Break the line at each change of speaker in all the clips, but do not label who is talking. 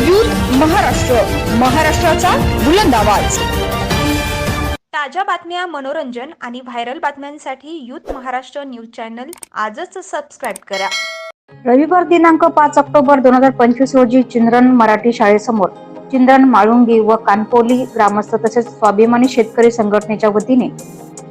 Youth Maharashtra. महाराष्ट्राचा बुलंद आवाज.
ताज्या बातम्या मनोरंजन आणि व्हायरल बातम्यांसाठी यूथ महाराष्ट्र न्यूज चॅनल आजच सबस्क्राईब करा.
रविवार दिनांक पाच ऑक्टोबर दोन हजार पंचवीस रोजी चिंद्रन मराठी शाळेसमोर चिंद्रन माळुंगी व कानपोली ग्रामस्थ तसेच स्वाभिमानी शेतकरी संघटनेच्या वतीने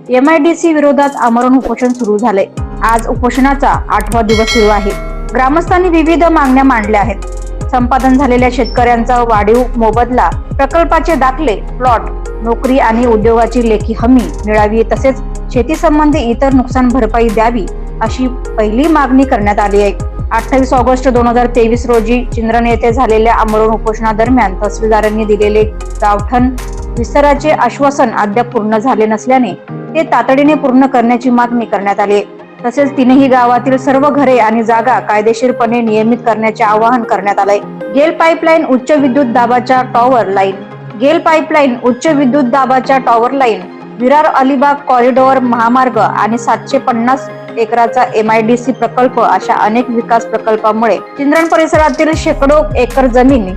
एमआयडीसी विरोधात आमरण उपोषण सुरू झाले. आज उपोषणाचा आठवा दिवस सुरू आहे. ग्रामस्थांनी विविध मागण्या मांडल्या आहेत. संपादन झालेल्या शेतकऱ्यांचा वाढीव मोबदला प्रकल्पाचे दाखले प्लॉट नोकरी आणि उद्योगाची लेखी हमी मिळावी तसेच शेती संबंधी इतर नुकसान भरपाई द्यावी अशी पहिली मागणी करण्यात आली आहे अठ्ठावीस ऑगस्ट दोन हजार तेवीस रोजी चिंद्रन येथे झालेल्या आमरण उपोषणादरम्यान तहसीलदारांनी दिलेले गावठण विस्ताराचे आश्वासन अद्याप पूर्ण झाले नसल्याने ते तातडीने पूर्ण करण्याची मागणी करण्यात आली आहे. तसेच तिनेही गावातील सर्व घरे आणि जागा कायदेशीरपणे नियमित करण्याचे आवाहन करण्यात आलंय. गेल पाईपलाईन उच्च विद्युत दाबाच्या टॉवर लाईन. गेल पाईपलाईन उच्च विद्युत दाबाच्या tower line. Virar Alibag corridor महामार्ग आणि सातशे पन्नास एकराचा एमआयडीसी प्रकल्प अशा अनेक विकास प्रकल्पामुळे चिंद्रण परिसरातील शेकडो एकर जमीन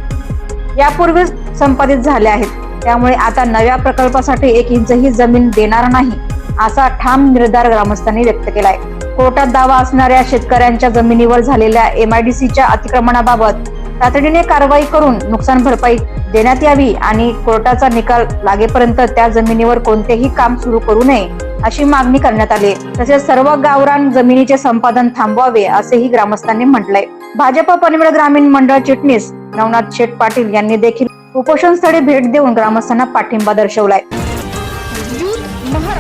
यापूर्वीच संपादित झाल्या आहेत. त्यामुळे आता नव्या प्रकल्पासाठी एक इंचही जमीन देणार नाही. असा ठाम निर्धार ग्रामस्थांनी व्यक्त केलाय. कोर्टात दावा असणाऱ्या शेतकऱ्यांच्या जमिनीवर झालेल्या एमआयडीसीच्या अतिक्रमणाबाबत तातडीने कारवाई करून नुकसान भरपाई देण्यात यावी आणि कोर्टाचा निकाल लागेपर्यंत त्या जमिनीवर कोणतेही काम सुरू करू नये अशी मागणी करण्यात आली. तसेच सर्व गावरान जमिनीचे संपादन थांबवावे असेही ग्रामस्थांनी म्हटलंय. भाजप पनवेल ग्रामीण मंडळ चिटणीस नवनाथ शेठ पाटील यांनी देखील उपोषण स्थळी भेट देऊन ग्रामस्थांना पाठिंबा दर्शवलाय.